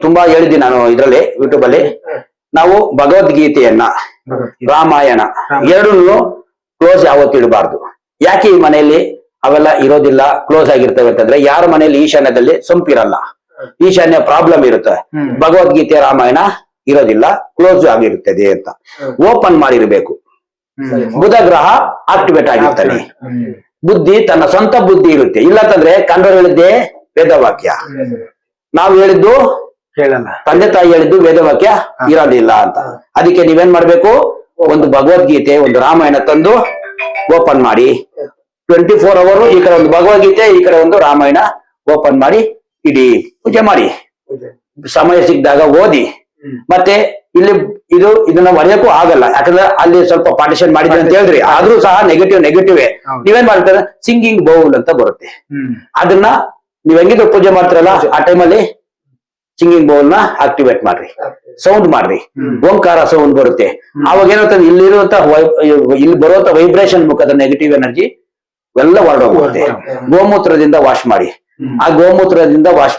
ತುಂಬಾ ಹೇಳಿದ್ದೀನಿ ನಾನು ಇದರಲ್ಲಿ ಯೂಟ್ಯೂಬ್ ಅಲ್ಲಿ. ನಾವು ಭಗವದ್ಗೀತೆಯನ್ನ ರಾಮಾಯಣ ಎರಡನ್ನು ಕ್ಲೋಸ್ ಯಾವತ್ತು ಇಡಬಾರ್ದು. ಯಾಕೆ ಈ ಮನೆಯಲ್ಲಿ ಅವೆಲ್ಲ ಇರೋದಿಲ್ಲ ಕ್ಲೋಸ್ ಆಗಿರ್ತವೆ ಅಂತಂದ್ರೆ ಯಾರ ಮನೆಯಲ್ಲಿ ಈಶಾನ್ಯದಲ್ಲಿ ಸೊಂಪಿರಲ್ಲ. ಈಶಾನ್ಯ ಪ್ರಾಬ್ಲಮ್ ಇರುತ್ತೆ. ಭಗವದ್ಗೀತೆ ರಾಮಾಯಣ ಇರೋದಿಲ್ಲ ಕ್ಲೋಸ್ ಆಗಿರುತ್ತದೆ ಅಂತ. ಓಪನ್ ಮಾಡಿರ್ಬೇಕು. ಬುಧ ಗ್ರಹ ಆಕ್ಟಿವೇಟ್ ಆಗಿರ್ತಾನೆ. ಬುದ್ಧಿ ತನ್ನ ಸ್ವಂತ ಬುದ್ಧಿ ಇರುತ್ತೆ. ಇಲ್ಲ ಅಂತಂದ್ರೆ ಕಂಡರು ಹೇಳಿದ್ದೆ ವೇದವಾಕ್ಯ. ನಾವು ಹೇಳಿದ್ದು ಕೇಳಲ್ಲ ತಂದೆ ತಾಯಿ ಹೇಳಿದ್ದು ವೇದವಾಕ್ಯ ಇರೋದಿಲ್ಲ ಅಂತ. ಅದಕ್ಕೆ ನೀವೇನ್ ಮಾಡ್ಬೇಕು? ಒಂದು ಭಗವದ್ಗೀತೆ ಒಂದು ರಾಮಾಯಣ ತಂದು ಓಪನ್ ಮಾಡಿ. ಟ್ವೆಂಟಿ ಫೋರ್ ಅವರ್ ಈ ಕಡೆ ಒಂದು ಭಗವದ್ಗೀತೆ ಈ ಕಡೆ ಒಂದು ರಾಮಾಯಣ ಓಪನ್ ಮಾಡಿ ಇಡಿ ಪೂಜೆ ಮಾಡಿ. ಸಮಯ ಸಿಕ್ಕಿದಾಗ ಓದಿ. ಮತ್ತೆ ಇಲ್ಲಿ ಇದು ಇದನ್ನ ಬರೆಯಕ್ಕೂ ಆಗಲ್ಲ. ಯಾಕಂದ್ರೆ ಅಲ್ಲಿ ಸ್ವಲ್ಪ ಪಾರ್ಟಿಷನ್ ಮಾಡಿದ್ರೆ ಅಂತ ಹೇಳಿದ್ರಿ ಆದ್ರೂ ಸಹ ನೆಗೆಟಿವ್ ನೆಗೆಟಿವ್. ನೀವೇನ್ ಮಾಡ್ತಾರೆ? ಸಿಂಗಿಂಗ್ ಬೌಲ್ ಅಂತ ಬರುತ್ತೆ. ಅದನ್ನ ನೀವ್ ಹೆಂಗಿದ್ರು ಪೂಜೆ ಮಾಡ್ತಾರಲ್ಲ? ಆ ಟೈಮಲ್ಲಿ ಸಿಂಗಿಂಗ್ ಬೌಲ್ನ ಆಕ್ಟಿವೇಟ್ ಮಾಡ್ರಿ. ಸೌಂಡ್ ಮಾಡ್ರಿ. ಓಂಕಾರ ಸೌಂಡ್ ಬರುತ್ತೆ. ಅವಾಗ ಏನಾಗ್ತದೆ ಇಲ್ಲಿರುವಂತ ಇಲ್ಲಿ ಬರುವಂತ ವೈಬ್ರೇಷನ್ ಮುಖದ ನೆಗೆಟಿವ್ ಎನರ್ಜಿ ಎಲ್ಲ ಹೊರಡೋಗುತ್ತೆ ಗೋಮೂತ್ರದಿಂದ ವಾಶ್ ಮಾಡಿ. ಆ ಗೋಮೂತ್ರದಿಂದ ವಾಶ್